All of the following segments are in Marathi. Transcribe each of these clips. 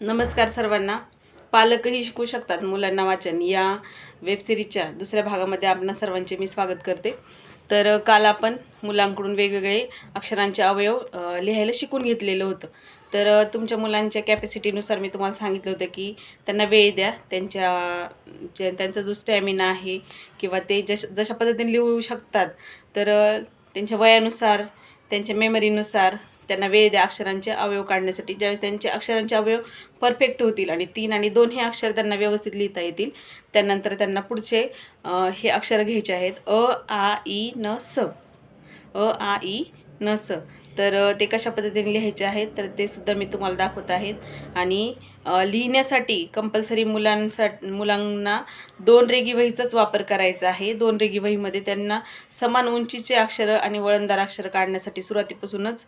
नमस्कार सर्वांना. पालकही शिकू शकतात मुलांना वाचन. या वेबसिरीजच्या दुसऱ्या भागामध्ये आपणा सर्वांचे मी स्वागत करते. तर काल आपण मुलांकडून वेगवेगळे अक्षरांचे अवयव लिहायला शिकून घेतलेलं होतं. तर तुमच्या मुलांच्या कॅपॅसिटीनुसार मी तुम्हाला सांगितलं होतं की त्यांना वेळ द्या. त्यांच्या त्यांचा जो स्टॅमिना आहे किंवा ते जश जशा पद्धतीने लिहू शकतात. तर त्यांच्या वयानुसार त्यांच्या मेमरीनुसार त्यांना वेळ द्या अक्षरांचे अवयव काढण्यासाठी. ज्यावेळेस त्यांचे अक्षरांचे अवयव परफेक्ट होतील आणि तीन आणि दोन हे अक्षर त्यांना व्यवस्थित लिहिता येतील त्यानंतर त्यांना पुढचे हे अक्षर घ्यायचे आहेत. अ आ ई न स. अ आ ई न स. तर ते कशा पद्धतीने लिहायचे आहेत तर ते सुद्धा मी तुम्हाला दाखवत आहेत. आणि लिहिण्यासाठी कंपल्सरी मुलांसा मुलांना दोन रेगी वहीचाच वापर करायचा आहे. दोन रेगी वहीमध्ये त्यांना समान उंचीचे अक्षरं आणि वळणदार अक्षर काढण्यासाठी सुरुवातीपासूनच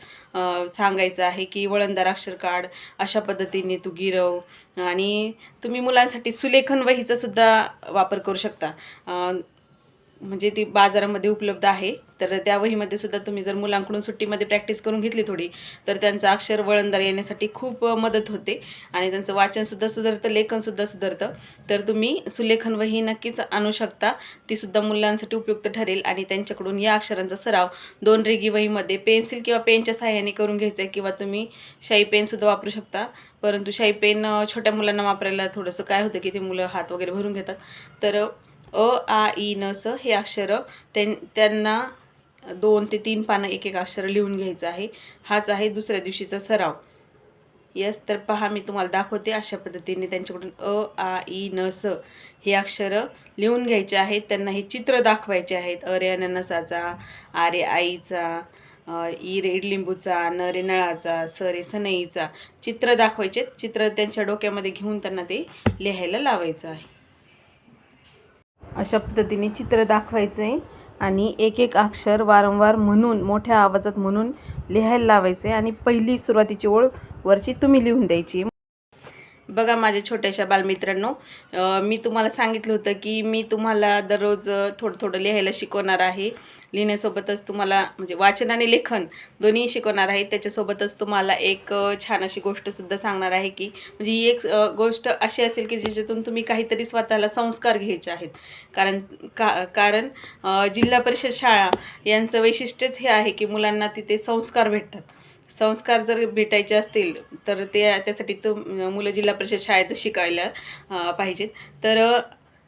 सांगायचं आहे की वळणदार अक्षर काढ अशा पद्धतीने तू गिरव. आणि तुम्ही मुलांसाठी सुलेखन वहीचासुद्धा वापर करू शकता. म्हणजे ती बाजारामध्ये उपलब्ध आहे. तर त्या वहीमध्ये सुद्धा तुम्ही जर मुलांकडून सुट्टीमध्ये प्रॅक्टिस करून घेतली थोडी तर त्यांचं अक्षर वळणदार येण्यासाठी खूप मदत होते. आणि त्यांचं वाचनसुद्धा सुधारतं लेखनसुद्धा सुधारतं. तर तुम्ही सुलेखन वही नक्कीच आणू शकता. ती सुद्धा मुलांसाठी उपयुक्त ठरेल. आणि त्यांच्याकडून या अक्षरांचा सराव दोन रेगी वहीमध्ये पेन्सिल किंवा पेनच्या सहाय्याने करून घ्यायचा आहे किंवा तुम्ही शाई पेनसुद्धा वापरू शकता. परंतु शाई पेन छोट्या मुलांना वापरायला थोडंसं काय होतं की ते मुलं हात वगैरे भरून घेतात. तर अ आ ई न स हे अक्षरं त्यां त्यांना दोन ते तीन पानं एक एक अक्षर लिहून घ्यायचं आहे. हाच आहे दुसऱ्या दिवशीचा सराव. यस तर पहा मी तुम्हाला दाखवते अशा पद्धतीने त्यांच्याकडून अ आ ई न स हे अक्षरं लिहून घ्यायचे आहेत. त्यांना हे चित्र दाखवायचे आहेत. अरे अननसाचा आरे आईचा ई रे इडलिंबूचा न रे नळाचा स रे सनईचा चित्र दाखवायचे चित्र त्यांच्या डोक्यामध्ये घेऊन त्यांना ते लिहायला लावायचं आहे. अशा पद्धतीने चित्र दाखवायचं आहे आणि एक एक अक्षर वारंवार म्हणून मोठ्या आवाजात म्हणून लिहायला लावायचं आहे आणि पहिली सुरुवातीची ओळ वरची तुम्ही लिहून द्यायची. बघा माझ्या छोट्याशा बालमित्रांनो मी तुम्हाला सांगितलं होतं की मी तुम्हाला दररोज थोडं थोडं लिहायला शिकवणार आहे. लिहिण्यासोबतच तुम्हाला म्हणजे वाचन आणि लेखन दोन्ही शिकवणार आहे. त्याच्यासोबतच तुम्हाला एक छान अशी गोष्टसुद्धा सांगणार आहे की म्हणजे ही एक गोष्ट अशी असेल की ज्याच्यातून तुम्ही काहीतरी स्वतःला संस्कार घ्यायचे आहेत. कारण का कारण जिल्हा परिषद शाळा यांचं वैशिष्ट्यच हे आहे की मुलांना तिथे संस्कार भेटतात. संस्कार जर भेटायचे असतील तर ते त्यासाठी तो मुलं जिल्हा परिषद शाळेत शिकायला पाहिजेत. तर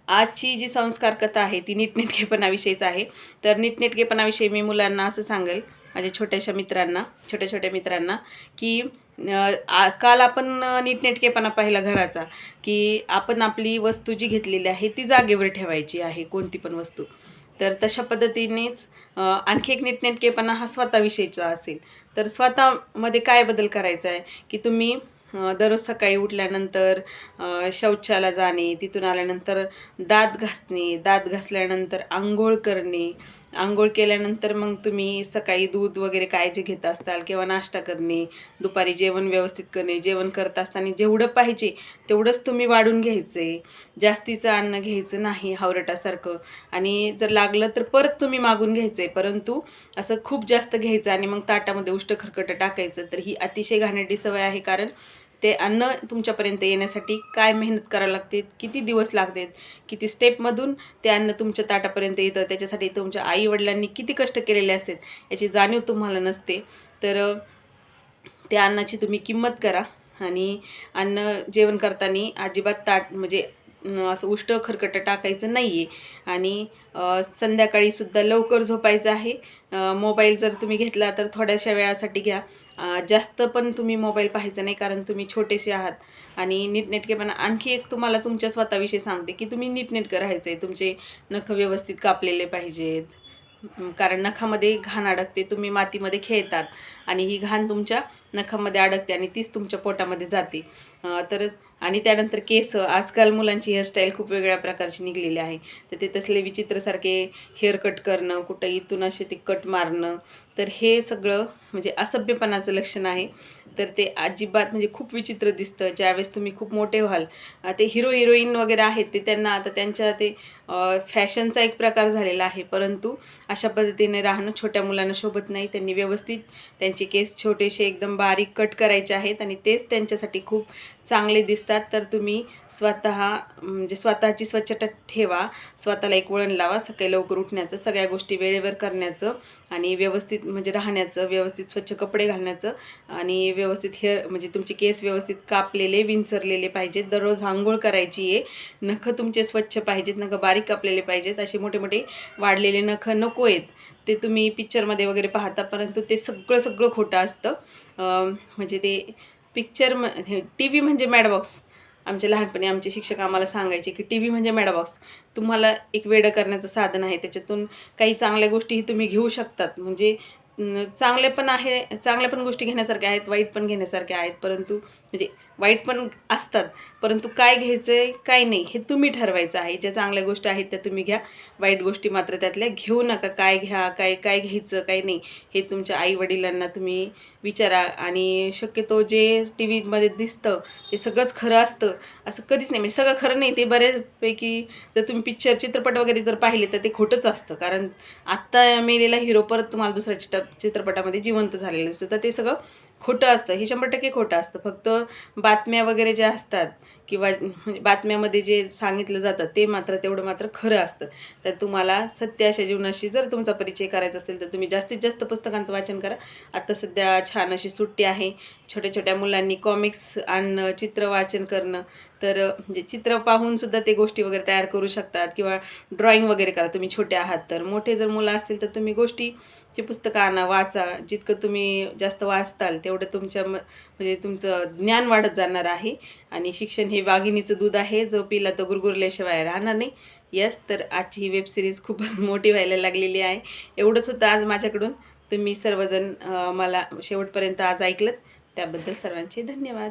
आजची जी संस्कार कथा आहे ती नीटनेटकेपणाविषयीच आहे. तर नीटनेटकेपणाविषयी मी मुलांना असं सांगेल माझ्या छोट्याशा मित्रांना छोट्या छोट्या मित्रांना की आ- काल आपण नीटनेटकेपणा पाहिला घराचा की आपण आपली वस्तू जी घेतलेली आहे ती जागेवर ठेवायची आहे कोणती पण वस्तू. तर तशा पद्धतीनेच आणखी एक नीटनेटकेपणा हा स्वतःविषयीचा असेल. तर स्वतःमध्ये काय बदल करायचा आहे की तुम्ही दररोज सकाळी उठल्यानंतर शौचाला जाणे तिथून आल्यानंतर दात घासणे दात घासल्यानंतर आंघोळ करणे आंघोळ केल्यानंतर मग तुम्ही सकाळी दूध वगैरे काय जे घेत असताल किंवा नाश्ता करणे दुपारी जेवण व्यवस्थित करणे जेवण करत असताना जेवढं पाहिजे तेवढंच तुम्ही वाढून घ्यायचं. आहे जास्तीचं अन्न घ्यायचं नाही हावरटासारखं. आणि जर लागलं तर परत तुम्ही मागून घ्यायचं आहे परंतु असं खूप जास्त घ्यायचं आणि मग ताटामध्ये उष्ट खरकटं टाकायचं तर ही अतिशय घाणेरडी सवय आहे. कारण ते अन्न तुमच्यापर्यंत येण्यासाठी काय मेहनत करावी लागते किती दिवस लागतात किती स्टेपमधून ते अन्न तुमच्या ताटापर्यंत येतं त्याच्यासाठी तुमच्या आईवडिलांनी किती कष्ट केलेले असतात याची जाणीव तुम्हाला नसते. तर त्या अन्नाची तुम्ही किंमत करा आणि अन्न जेवण करताना अजिबात ताट म्हणजे असं उष्ट खरकटं टाकायचं नाही आहे आणि संध्याकाळीसुद्धा लवकर झोपायचं आहे. मोबाईल जर तुम्ही घेतला तर थोड्याशा वेळासाठी घ्या. जास्त पण तुम्ही मोबाईल पाहायचा नाही कारण तुम्ही छोटेसे आहात. आणि नीटनेटकेपणा आणखी एक तुम्हाला तुमच्या स्वतःविषयी सांगते की तुम्ही नीटनेटकं राहायचं आहे तुमचे नख व्यवस्थित कापलेले पाहिजेत. कारण नखामध्ये घाण अडकते तुम्ही मातीमध्ये खेळतात. आणि ही घाण तुमच्या नखामध्ये अडकते आणि तीच तुमच्या पोटामध्ये जाते. तर आणि त्यानंतर केस आजकाल मुलांची हेअरस्टाईल खूप वेगळ्या प्रकारची निघलेली आहे. तर ते तसले विचित्रसारखे हेअर कट करणं कुठं इथून असे ते कट मारणं तर हे सगळं म्हणजे असभ्यपणाचं लक्षण आहे. तर ते अजिबात म्हणजे खूप विचित्र दिसतं. ज्यावेळेस तुम्ही खूप मोठे व्हाल ते हिरो हिरोईन वगैरे आहेत ते त्यांना आता त्यांच्या ते फॅशनचा एक प्रकार झालेला आहे. परंतु अशा पद्धतीने राहणं छोट्या मुलांना शोभत नाही. त्यांनी व्यवस्थित त्यांचे केस छोटेसे एकदम बारीक कट करायचे आहेत आणि तेच त्यांच्यासाठी खूप चांगले दिसतात. तर तुम्ही स्वतः म्हणजे स्वतःची स्वच्छता ठेवा. स्वतःला एक वळण लावा. सकाळी लवकर उठण्याचं सगळ्या गोष्टी वेळेवर करण्याचं आणि व्यवस्थित म्हणजे राहण्याचं व्यवस्थित स्वच्छ कपडे घालण्याचं आणि व्यवस्थित हेअर म्हणजे तुमचे केस व्यवस्थित कापलेले विंचरलेले पाहिजेत. दररोज आंघोळ करायची आहे. नखं तुमचे स्वच्छ पाहिजेत नखं बारीक कापलेले पाहिजेत. असे मोठे मोठे वाढलेले नखं नको आहेत. ते तुम्ही पिक्चरमध्ये वगैरे पाहता परंतु ते सगळं सगळं खोटं असतं. म्हणजे ते पिक्चर म टी व्ही म्हणजे मॅडबॉक्स आमच्या लहानपणी आमचे शिक्षक आम्हाला सांगायचे की टी व्ही म्हणजे मॅडबॉक्स तुम्हाला एक वेडं करण्याचं साधन आहे त्याच्यातून काही चांगल्या गोष्टीही तुम्ही घेऊ शकतात. म्हणजे चांगले पण आहे चांगल्या पण गोष्टी घेण्यासारख्या आहेत वाईट पण घेण्यासारख्या आहेत परंतु म्हणजे वाईट पण असतात. परंतु काय घ्यायचं आहे काय नाही हे तुम्ही ठरवायचं आहे. ज्या चांगल्या गोष्टी आहेत त्या तुम्ही घ्या. वाईट गोष्टी मात्र त्यातल्या घेऊ नका. काय घ्या काय काय घ्यायचं काय नाही हे तुमच्या आईवडिलांना तुम्ही विचारा. आणि शक्यतो जे टी व्हीमध्ये दिसतं ते सगळंच खरं असतं. असं कधीच नाही. म्हणजे सगळं खरं नाही ते बऱ्याचपैकी जर तुम्ही पिक्चर चित्रपट वगैरे जर पाहिले तर ते खोटंच असतं. कारण आत्ता मेलेला हिरो परत तुम्हाला दुसऱ्या चित्र चित्रपटामध्ये जिवंत झालेलं असतं. तर ते सगळं खोटं असतं. हे शंभर टक्के खोटं असतं. फक्त बातम्या वगैरे ज्या असतात किंवा म्हणजे बातम्यामध्ये जे सांगितलं जातं ते मात्र तेवढं मात्र खरं असतं. तर तुम्हाला सत्य अशा जीवनाशी जर तुमचा परिचय करायचा असेल तर तुम्ही जास्तीत जास्त पुस्तकांचं वाचन करा. आत्ता सध्या छान अशी सुट्टी आहे. छोट्या छोट्या मुलांनी कॉमिक्स आणणं चित्र वाचन करणं. तर म्हणजे चित्र पाहून सुद्धा ते गोष्टी वगैरे तयार करू शकतात किंवा ड्रॉइंग वगैरे करा. तुम्ही छोटे आहात तर. मोठे जर मुलं असतील तर तुम्ही गोष्टीची पुस्तकं आणा वाचा. जितकं तुम्ही जास्त वाचताल तेवढं तुमच्या म म्हणजे तुमचं ज्ञान वाढत जाणार आहे. आणि शिक्षण हे वाघिणीचं दूध आहे. जो पिला तो गुरगुरल्याशिवाय राहणार नाही. यस तर आजची ही वेबसिरीज खूपच मोठी व्हायला लागलेली आहे. एवढंच होतं आज माझ्याकडून. तुम्ही सर्वजण मला शेवटपर्यंत आज ऐकलं त्याबद्दल सर्वांचे धन्यवाद.